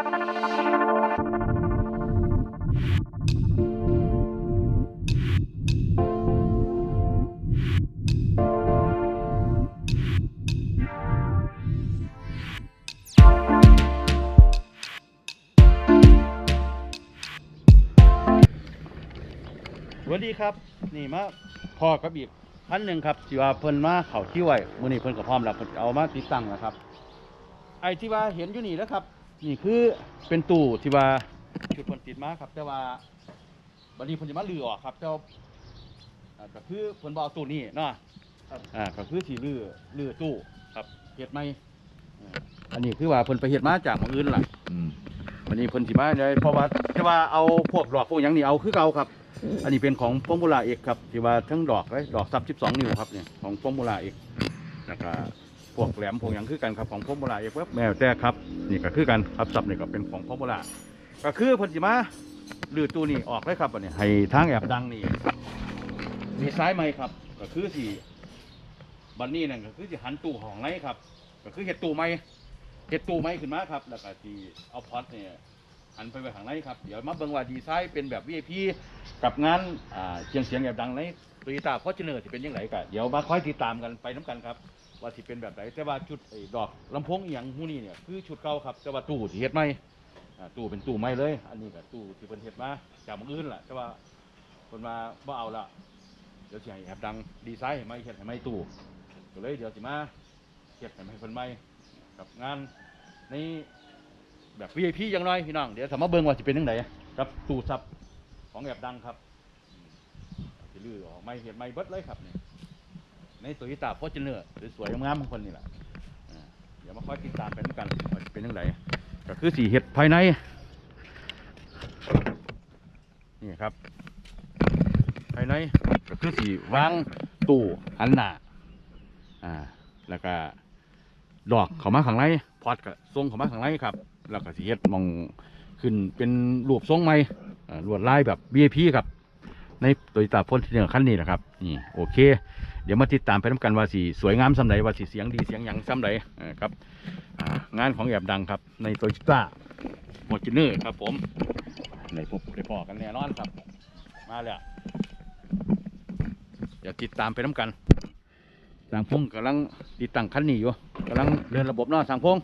สวัสดีครับ นี่มาพอกับอีกพันหนึ่งครับที่ว่าเพิ่นมาเข่าที่ไว้มือนี้เพิ่นก็พร้อมแล้วเพิ่นเอามาติดตั้งแล้วครับ ไอ้ที่ว่าเห็นอยู่นี่แล้วครับ นี่คือเป็นตู้ที่ว่าชุดเพิ่นติดมาครับ แต่ว่าบัดนี้เพิ่นจะมาลือออกครับแต่ว่าอ่าก็คือเพิ่นบ่เอาตู้นี้เนาะอ่าก็คือสิลือลือตู้ครับเฮ็ดใหม่อ่าอันนี้คือว่าเพิ่นไปเฮ็ดมาจากหม้องอื่นล่ะวันนี้เพิ่นสิมาได้เพราะว่าที่ว่าเอาพวกดอกพวกหยังนี่เอาคือเก่าครับ อันนี้เป็นของฟอร์มูล่าเอกครับที่ว่าทั้งดอกเลยดอกซับ12นิ้วครับเนี่ยของฟอร์มูล่าเอกแล้วก็ พวกแหลมพวกหยังคือกันครับของฟอร์มูล่าเอกครับแมวแต่ครับนี่ก็คือกันครับซับนี่ก็เป็นของฟอร์มูล่าก็คือพิ่นสิมาลือตู้นี่ออกเลยครับอันนี้ให้ทางแอบดังนี่มีซ้ายไหมครับ ก็คือสิบัดนี้นั่นก็คือสิหันตู้ของไหนครับ ก็คือเฮ็ดตู้ไหมเฮ็ดตู้ไม้ขึ้นมาครับ แล้วก็ที่เอาพอดเนี่ยหันไปไว้ข้างในครับ เดี๋ยวมาเบิ่งว่าดีไซน์เป็นแบบ VIP กับงานอ่าเสียงเสียงแบบดังในโตโยต้าฟอร์จูเนอร์ที่เป็นยังไงกันเดี๋ยวมาคอยติดตามกันไปน้ำกันครับ ว่าสิเป็นแบบไหนแต่ว่าชุดไอ้ดอกลำโพงอียงหูนี่เนี่ยคือชุดเก่าครับแต่ว่าตู้ที่เฮ็ดใหม่อ่าตู้เป็นตู้ใหม่เลย อันนี้ก็ตู้ที่เพิ่นเฮ็ดมาจากมืออื่นแหละแต่ว่าเพิ่นมาบ่เอาละเดี๋ยวสิให้แอบดังดีไซน์ให้ใหม่เฮ็ดให้ใหม่ตู้ก็เลยเดี๋ยวสิมาเฮ็ดให้ใหม่เพิ่นใหม่กับงานในแบบ VIP อย่างน้อยพี่น้องเดี๋ยวสามารถเบิ่งว่าจะเป็นยังไงครับตู้ซับของแอบดังครับจะลื้อออกไม่เห็นไม่เบิดเลยครับนี่ ในตัวยิตาฟอร์จูเนอร์สวยๆงามๆของคนนี่แหละเดี๋ยวมาคอยติดตามไปด้วยกันว่าจะเป็นยังไงก็คือสีเห็ดภายใน นี่ครับ ภายในก็คือสีวางตู้หันหน้าอ่า แล้วก็ดอกเขามาข้างในพอดกับทรงเขามาข้างในครับ แล้วก็สีเฮ็ดมองขึ้นเป็นรูปทรงใหม่ลวดลายแบบ VIP ครับ ในโตโยต้าพ่นที่เหนือขั้นนี้นะครับ นี่โอเค เดี๋ยวมาติดตามไปน้ำกันว่าสีสวยงามสำไหนว่าสีเสียงดีเสียงหยังสำไหนเออครับงานของแอบดังครับ ในโตโยต้าฟอร์จูเนอร์ครับ ผมในพบได้พอกันแน่นอนครับ มาแล้วเดี๋ยวติดตามไปน้ำกันสางพงกำลังติดตั้งคันนี้อยู่กำลังเดินระบบนาสางพง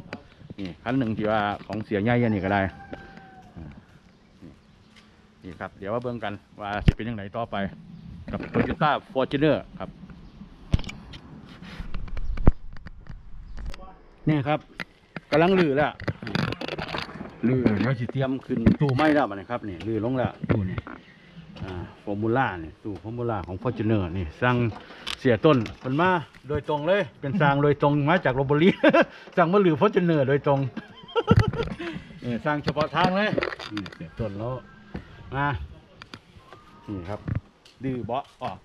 นี่คันหนึ่งที่ว่าของเสียใหญ่อันนี่ก็ได้นี่ครับ เดี๋ยวว่าเบิ่งกันว่าสิเป็นยังไงต่อไป กับ Toyota Fortuner ครับ นี่ครับกำลังลือแล้วลือเดี๋ยวสิเตรียมขึ้นตู้ไม้แล้วมันนะครับนี่ลือลงแล้วตู้นี่อ่าฟอร์มูล่านี่ตู้ฟอร์มูล่าของ Fortuner นี่สั่งเสียต้นมันมาโดยตรงเลย เป็นสร้างโดยตรงมาจากโรบอรีสั่งมาหรือฟอร์จูเนอร์โดยตรงเออสร้างเฉพาะทางเลยนี่เสียต้นแล้วมานี่ครับ ดื้อเบาะออก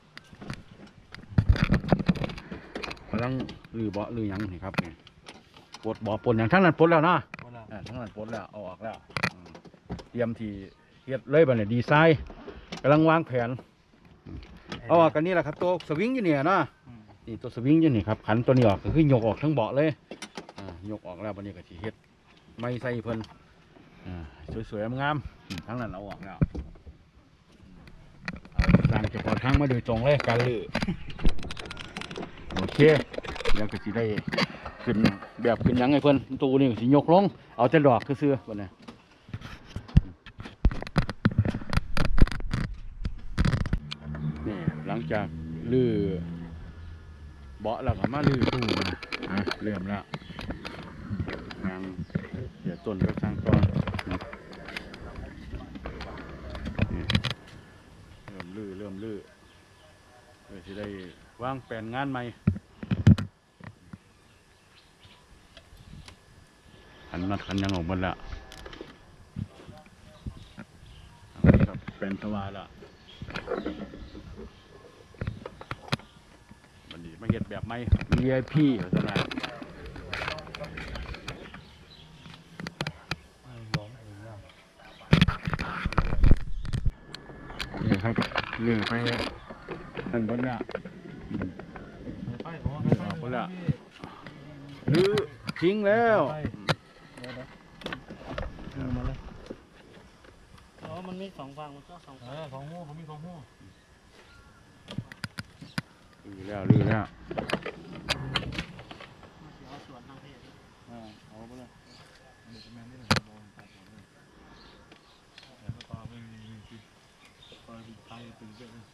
กำลังลือเบาะลือหยังนี่ครับนี่ ปลดเบาะปลดอย่างทั้งนั้นปลดแล้วเนาะอ่าทั้งนั้นปลดแล้วเอาออกแล้วอืมเตรียมที่เฮ็ดเลยบัดเนี่ยดีไซน์กำลังวางแผนเอาออกกันนี่แหละครับตัวสวิงอยู่เนี่ยเนาะ นี่ตัวสวิงอยู่นี่ครับขันตัวนี้ออกก็คือยกออกทั้งเบาะเลยอ่ายกออกแล้ววันนี้ก็สิเฮ็ดไม่ใส่เพิ่นอ่าสวยๆงามๆอืมทั้งนั้นเอาออกแล้วเอาสร้างเฉพาะทางมาโดยตรงเลยการลือโอเคเดี๋ยวก็สิได้ ขึ้นแบบขึ้นยังไงเพิ่อนตูนี่สิยกลง เอาแต่ดอกคือเสื้อวันนี้นี่หลังจากลือเบาะแล้วก็มาลือตู้นะเริ่มแล้วงานเดี๋ยวต้นก็สร้างก่อนเริ่มลือเริ่มลือเพื่อจะได้วางแผนงานใหม่ นนัดขันยังออกหมดแล้วอันนี้ครับเป็นสวายแล้วมันดีมาเห็ดแบบไม่ VIP เหรอสนายนี่ครับเรื่องไปนั่นบนละออกบนละหรือทิ้งแล้ว สองฟังมันก็สองเอฟังอของหูผมมีของหูลือแล้วลือแล้ว เอาส่วนทางเพศ อ่าเอาไปเลย อันนี้แม่นี่แหละบอลตัดหมดเลยแต่ก็ปลาไม่มีมีกินปลาไทยตื่นเต้นเลย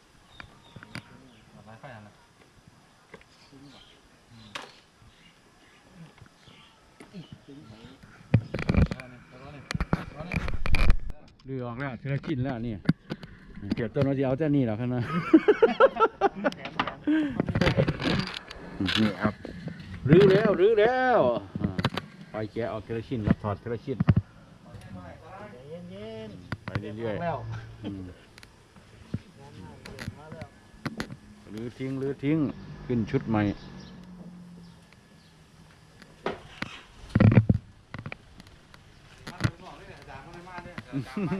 ตัดไม้ไฟอะไรแล้วนี่แล้วนี่แล้วนี่ ลือออกแล้วเธอกินแล้วนี่เก็บต้นไว้ที่เอาเจ้านี่แล้วกันนะแถมแถมนี่ครับรื้อแล้วรื้อแล้วอ่าไปแกะออกทีละชิ้นครับถอดทีละชิ้นเย็นเย็นไปเรื่อยแล้วๆอืมงานหน้าเดือดมาแล้วรื้อทิ้งรื้อทิ้งขึ้นชุดใหม่ มัน